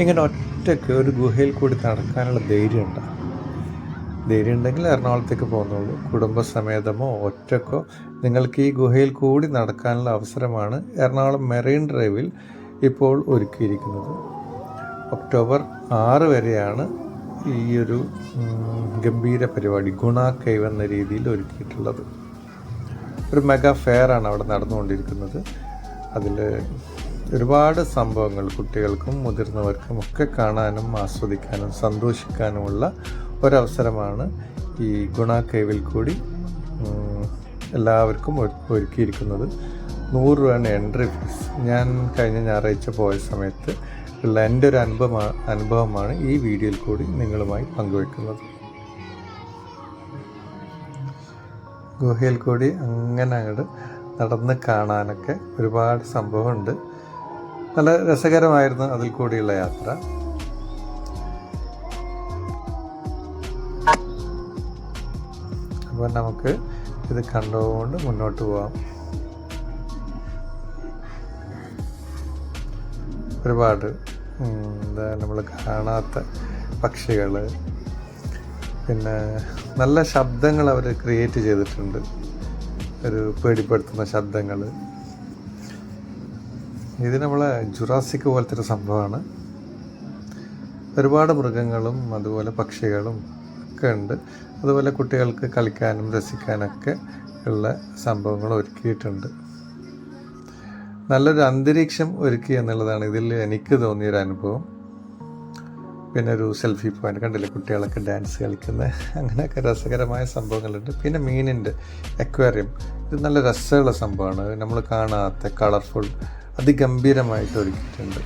ഇങ്ങനെ ഒറ്റയ്ക്ക് ഒരു ഗുഹയിൽ കൂടി നടക്കാനുള്ള ധൈര്യം ഉണ്ടോ ധൈര്യം ഉണ്ടെങ്കിൽ എറണാകുളത്തേക്ക് പോകുന്നുള്ളൂ. കുടുംബസമേതമോ ഒറ്റക്കോ നിങ്ങൾക്ക് ഈ ഗുഹയിൽ കൂടി നടക്കാനുള്ള അവസരമാണ് എറണാകുളം മെറൈൻ ഡ്രൈവിൽ ഇപ്പോൾ ഒരുക്കിയിരിക്കുന്നത്. ഒക്ടോബർ ആറ് വരെയാണ് ഈ ഒരു ഗംഭീര പരിപാടി ഗുണ കൈവ് എന്ന രീതിയിൽ ഒരുക്കിയിട്ടുള്ളത്. ഒരു മെഗാ ഫെയർ ആണ് അവിടെ നടന്നുകൊണ്ടിരിക്കുന്നത്. അതിൽ ഒരുപാട് സംഭവങ്ങൾ കുട്ടികൾക്കും മുതിർന്നവർക്കും ഒക്കെ കാണാനും ആസ്വദിക്കാനും സന്തോഷിക്കാനുമുള്ള ഒരവസരമാണ് ഈ ഗുണ കൈവിൽ കൂടി എല്ലാവർക്കും ഒരു- ഒരുക്കിയിരിക്കുന്നത്. നൂറ് രൂപയാണ് എൻട്രി ഫീസ് ഞാൻ കഴിഞ്ഞ ഞായറാഴ്ച പോയ സമയത്ത് ഉള്ള എന്റെ ഒരു അനുഭവമാണ് അനുഭവമാണ് ഈ വീഡിയോയിൽ കൂടി നിങ്ങളുമായി പങ്കുവെക്കുന്നത്. ഗുഹയിൽ കൂടി അങ്ങനെ അങ്ങോട്ട് നടന്ന് കാണാനൊക്കെ ഒരുപാട് സംഭവമുണ്ട്. നല്ല രസകരമായിരുന്നു അതിൽ കൂടിയുള്ള യാത്ര. അപ്പോൾ നമുക്ക് ഇത് കണ്ടുകൊണ്ട് മുന്നോട്ട് പോവാം. ഒരുപാട് എന്താ നമ്മൾ കാണാത്ത പക്ഷികൾ പിന്നെ നല്ല ശബ്ദങ്ങൾ അവർ ക്രിയേറ്റ് ചെയ്തിട്ടുണ്ട്. ഒരു പേടിപ്പെടുത്തുന്ന ശബ്ദങ്ങൾ ഇത് നമ്മളെ ജുറാസിക് പോലത്തെ ഒരു സംഭവമാണ്. ഒരുപാട് മൃഗങ്ങളും അതുപോലെ പക്ഷികളും ഒക്കെ ഉണ്ട്. അതുപോലെ കുട്ടികൾക്ക് കളിക്കാനും രസിക്കാനൊക്കെ ഉള്ള സംഭവങ്ങൾ ഒരുക്കിയിട്ടുണ്ട്. നല്ലൊരു അന്തരീക്ഷം ഒരുക്കി എന്നുള്ളതാണ് ഇതിൽ എനിക്ക് തോന്നിയൊരു അനുഭവം. പിന്നെ ഒരു സെൽഫി പോയിന്റ് കണ്ടില്ലേ? കുട്ടികളൊക്കെ ഡാൻസ് കളിക്കുന്ന അങ്ങനെയൊക്കെ രസകരമായ സംഭവങ്ങളുണ്ട്. പിന്നെ മീനിന്റെ അക്വേറിയം. ഇത് നല്ല രസമുള്ള സംഭവമാണ്. നമ്മൾ കാണാത്ത കളർഫുൾ അതിഗംഭീരമായിട്ട് ഒരുക്കിയിട്ടുണ്ട്.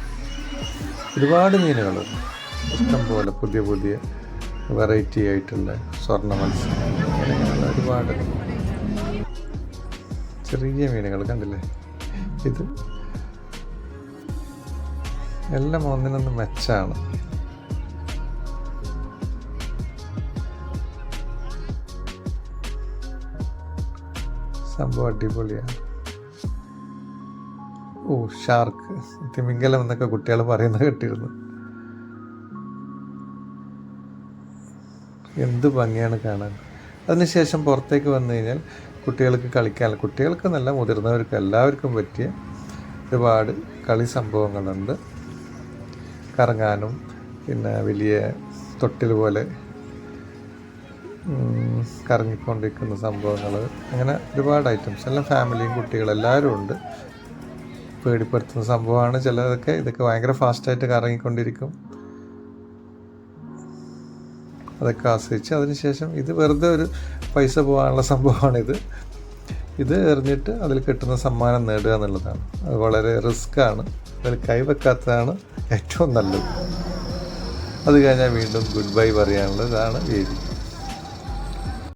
ഒരുപാട് മീനുകൾ ഇഷ്ടം പോലെ പുതിയ പുതിയ വെറൈറ്റി ആയിട്ടുള്ള സ്വർണ മത്സ്യം ഒരുപാട് ചെറിയ മീനുകൾ കണ്ടില്ലേ? ഇത് എല്ലാം ഒന്നിനൊന്ന് മെച്ചാണ്. സംഭവം അടിപൊളിയാണ്. ഓ ഷാർക്ക് തിമിംഗലം എന്നൊക്കെ കുട്ടികൾ പറയുന്നത് കേട്ടിരുന്നു. എന്ത് ഭംഗിയാണ് കാണാൻ. അതിനുശേഷം പുറത്തേക്ക് വന്നു കഴിഞ്ഞാൽ കുട്ടികൾക്ക് കളിക്കാൻ കുട്ടികൾക്ക് നല്ല മുതിർന്നവർക്ക് എല്ലാവർക്കും പറ്റിയ ഒരുപാട് കളി സംഭവങ്ങളുണ്ട്. കറങ്ങാനും പിന്നെ വലിയ തൊട്ടിൽ പോലെ കറങ്ങിക്കൊണ്ടിരിക്കുന്ന സംഭവങ്ങൾ അങ്ങനെ ഒരുപാട് ഐറ്റംസ് എല്ലാം ഫാമിലിയും കുട്ടികളെല്ലാവരും ഉണ്ട്. പേടിപ്പെടുത്തുന്ന സംഭവമാണ്. ചിലതൊക്കെ ഇതൊക്കെ ഭയങ്കര ഫാസ്റ്റായിട്ട് കറങ്ങിക്കൊണ്ടിരിക്കും. അതൊക്കെ ആസ്വദിച്ച് അതിനുശേഷം ഇത് വെറുതെ ഒരു പൈസ പോകാനുള്ള സംഭവമാണിത്. ഇത് എറിഞ്ഞിട്ട് അതിൽ കിട്ടുന്ന സമ്മാനം നേടുക എന്നുള്ളതാണ്. അത് വളരെ റിസ്ക്കാണ് അതിൽ കൈവെക്കാത്തതാണ് ഏറ്റവും നല്ലത്. അത് കഴിഞ്ഞാൽ വീണ്ടും ഗുഡ് ബൈ പറയാനുള്ളതാണ് വേദി.